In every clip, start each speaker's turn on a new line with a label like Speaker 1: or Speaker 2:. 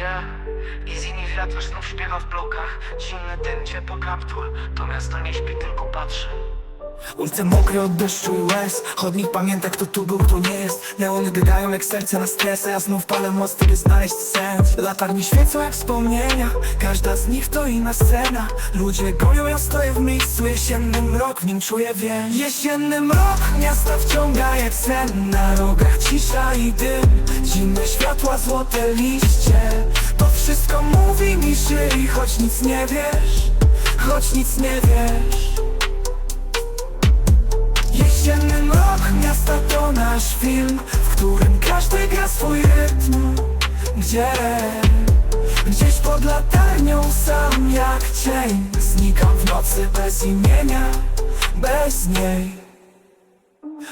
Speaker 1: Yeah. I z innych wiatr znów śpiewa w blokach Zimny dym, ciepło kaptur To miasto nie śpi, tylko patrzy
Speaker 2: Ulice mokre od deszczu i łez. Chodnik pamięta kto tu był, kto nie jest. Neony biegają jak serce na stres A ja znów palę mosty, by znaleźć sens Latarni świecą jak wspomnienia Każda z nich to inna scena. Ludzie gonią, ja stoję w miejscu Jesienny mrok, w nim czuję więź. Jesienny mrok, miasta wciąga jak sen Na rogach cisza i dym. Zimne światła, złote liście. To wszystko mówi mi żyj Choć nic nie wiesz Choć nic nie wiesz nasz film W którym każdy gra swój rytm. Gdzie? Gdzieś pod latarnią sam jak cień. Znikam w nocy bez imienia, bez niej.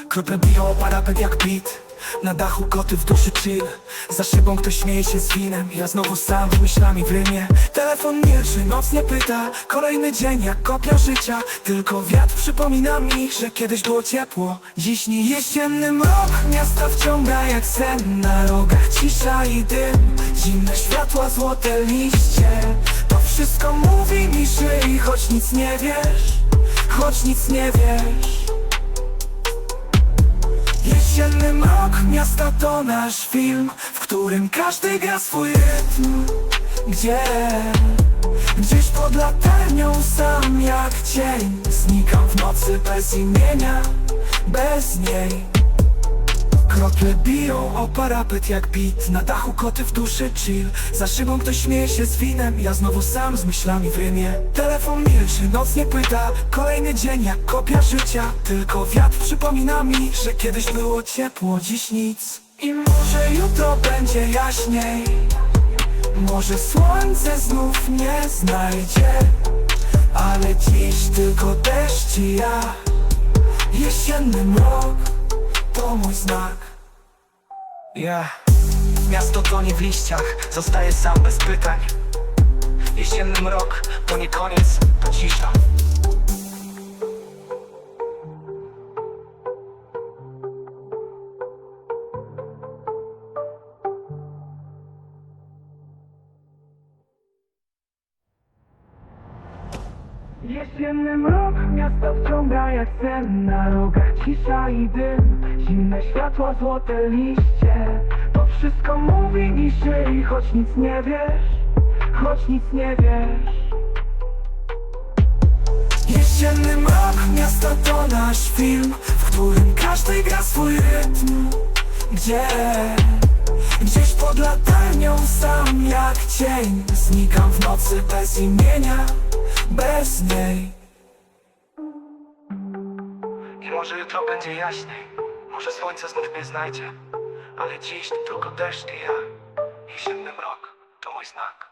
Speaker 2: Krople biją o parapet jak bit Na dachu koty w duszy chill. Za szybą ktoś śmieje się z winem. Ja znowu sam myślami w rymie. Telefon milczy, noc nie pyta. Kolejny dzień jak kopia życia. Tylko wiatr przypomina mi, że kiedyś było ciepło. Dziś nie jesienny mrok. Miasta wciąga jak sen. Na rogach cisza i dym. Zimne światła, złote liście. To wszystko mówi mi żyj Choć nic nie wiesz Choć nic nie wiesz Jesienny mrok miasta to nasz film W którym każdy gra swój rytm. Gdzie? Gdzieś pod latarnią sam jak cień Znikam w nocy bez imienia, bez niej Krople biją o parapet jak bit Na dachu koty w duszy chill. Za szybą ktoś śmieje się z winem. Ja znowu sam z myślami w Telefon milczy, noc nie pyta Kolejny dzień jak kopia życia. Tylko wiatr przypomina mi Że kiedyś było ciepło, dziś nic. I może jutro będzie jaśniej. Może słońce znów mnie znajdzie. Ale dziś tylko deszcz i ja. Jesienny mrok to mój znak Ja Miasto tonie w liściach Zostaję sam bez pytań. Jesienny mrok To nie koniec, to cisza Jesienny mrok miasta wciąga jak sen Na rogach. Cisza i dym Zimne światła, złote liście. To wszystko mówi mi żyj Choć nic nie wiesz Choć nic nie wiesz. Jesienny mrok miasta to nasz film W którym każdy gra swój rytm. Gdzie latarnią sam jak cień. Znikam w nocy bez imienia, bez niej. I może jutro będzie jaśniej. Może słońce znów mnie znajdzie Ale dziś tylko deszcz i ja Jesienny mrok to mój znak